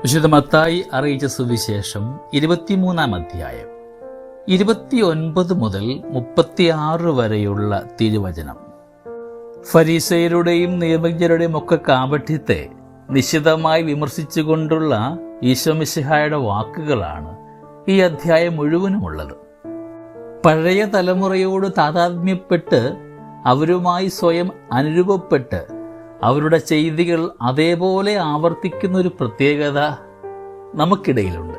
വിശുദ്ധ മത്തായി അറിയിച്ച സുവിശേഷം ഇരുപത്തിമൂന്നാം അധ്യായം. ഇരുപത്തിയൊൻപത് മുതൽ മുപ്പത്തിയാറ് വരെയുള്ള തിരുവചനം. ഫരീസയരുടെയും നിയമജ്ഞരുടെയും ഒക്കെ കാപഠ്യത്തെ നിശിതമായി വിമർശിച്ചുകൊണ്ടുള്ള ഈശോമിശിഹായുടെ വാക്കുകളാണ് ഈ അധ്യായം മുഴുവനുമുള്ളത് പഴയ തലമുറയോട് താതാത്മ്യപ്പെട്ട് അവരുമായി സ്വയം അനുരൂപപ്പെട്ട് അവരുടെ ചെയ്തികൾ അതേപോലെ ആവർത്തിക്കുന്ന ഒരു പ്രത്യേകത നമുക്കിടയിലുണ്ട്.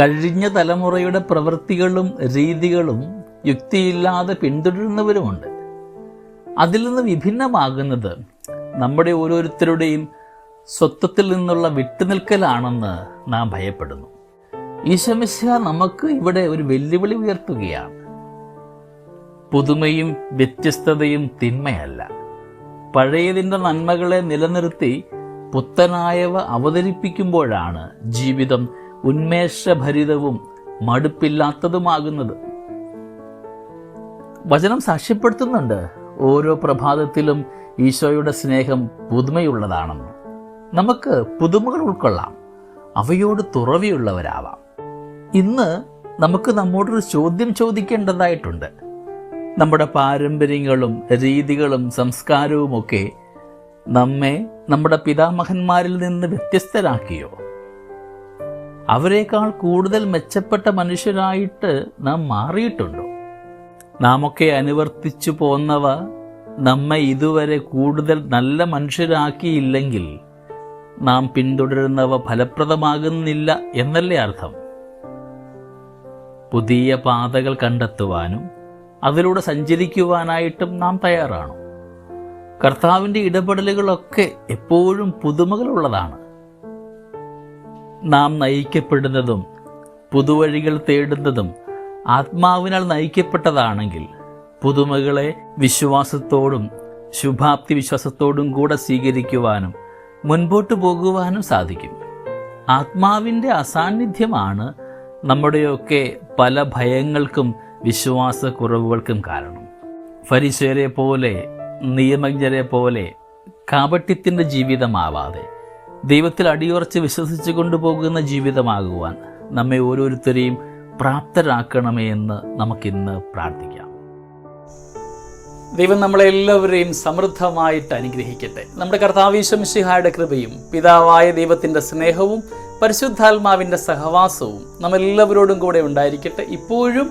കഴിഞ്ഞ തലമുറയുടെ പ്രവൃത്തികളും രീതികളും യുക്തിയില്ലാതെ പിന്തുടരുന്നവരുമുണ്ട്. അതിൽ നിന്ന് വിഭിന്നമാകുന്നത് നമ്മുടെ ഓരോരുത്തരുടെയും സ്വത്വത്തിൽ നിന്നുള്ള വിട്ടുനിൽക്കലാണെന്ന് നാം ഭയപ്പെടുന്നു. ഈശമിശ നമുക്ക് ഇവിടെ ഒരു വെല്ലുവിളി ഉയർത്തുകയാണ്. പുതുമയും വ്യത്യസ്തതയും തിന്മയല്ല. പഴയതിന്റെ നന്മകളെ നിലനിർത്തി പുത്തനായവ അവതരിപ്പിക്കുമ്പോഴാണ് ജീവിതം ഉന്മേഷഭരിതവും മടുപ്പില്ലാത്തതുമാകുന്നത്. വചനം സാക്ഷ്യപ്പെടുത്തുന്നുണ്ട്. ഓരോ പ്രഭാതത്തിലും ഈശോയുടെ സ്നേഹം പുതുമയുള്ളതാണെന്ന്. നമുക്ക് പുതുമകൾ ഉൾക്കൊള്ളാം. അവയോട് തുറവിയുള്ളവരാവാം. ഇന്ന് നമുക്ക് നമ്മോടൊരു ചോദ്യം ചോദിക്കേണ്ടതായിട്ടുണ്ട്. നമ്മുടെ പാരമ്പര്യങ്ങളും രീതികളും സംസ്കാരവുമൊക്കെ നമ്മെ നമ്മുടെ പിതാമഹന്മാരിൽ നിന്ന് വ്യത്യസ്തരാക്കിയോ? അവരെക്കാൾ കൂടുതൽ മെച്ചപ്പെട്ട മനുഷ്യരായിട്ട് നാം മാറിയിട്ടുണ്ടോ? നാമൊക്കെ അനുവർത്തിച്ചു പോന്നവ നമ്മെ ഇതുവരെ കൂടുതൽ നല്ല മനുഷ്യരാക്കിയില്ലെങ്കിൽ നാം പിന്തുടരുന്നവ ഫലപ്രദമാകുന്നില്ല എന്നല്ലേ അർത്ഥം? പുതിയ പാതകൾ കണ്ടെത്തുവാനും അതിലൂടെ സഞ്ചരിക്കുവാനായിട്ടും നാം തയ്യാറാണ്. കർത്താവിന്റെ ഇടപെടലുകളൊക്കെ എപ്പോഴും പുതുമകളുള്ളതാണ്. നാം നയിക്കപ്പെടുന്നതും പുതുവഴികൾ തേടുന്നതും ആത്മാവിനാൽ നയിക്കപ്പെട്ടതാണെങ്കിൽ പുതുമകളെ വിശ്വാസത്തോടും ശുഭാപ്തി വിശ്വാസത്തോടും കൂടെ സ്വീകരിക്കുവാനും മുൻപോട്ട് പോകുവാനും സാധിക്കും. ആത്മാവിന്റെ അസാന്നിധ്യമാണ് നമ്മുടെയൊക്കെ പല ഭയങ്ങൾക്കും വിശ്വാസക്കുറവുകൾക്കും കാരണം. ഫരിശേരെ പോലെ നിയമജ്ഞരെ പോലെ കാപട്യത്തിന്റെ ജീവിതമാവാതെ ദൈവത്തിൽ അടിയുറച്ച് വിശ്വസിച്ചു കൊണ്ടുപോകുന്ന ജീവിതമാകുവാൻ നമ്മെ ഓരോരുത്തരെയും പ്രാപ്തരാക്കണമേ എന്ന് നമുക്കിന്ന് പ്രാർത്ഥിക്കാം. ദൈവം നമ്മളെല്ലാവരെയും സമൃദ്ധമായിട്ട് അനുഗ്രഹിക്കട്ടെ. നമ്മുടെ കർത്താവീശംശിഹായുടെ കൃപയും പിതാവായ ദൈവത്തിന്റെ സ്നേഹവും പരിശുദ്ധാത്മാവിന്റെ സഹവാസവും നമ്മെല്ലാവരോടും കൂടെ ഉണ്ടായിരിക്കട്ടെ. ഇപ്പോഴും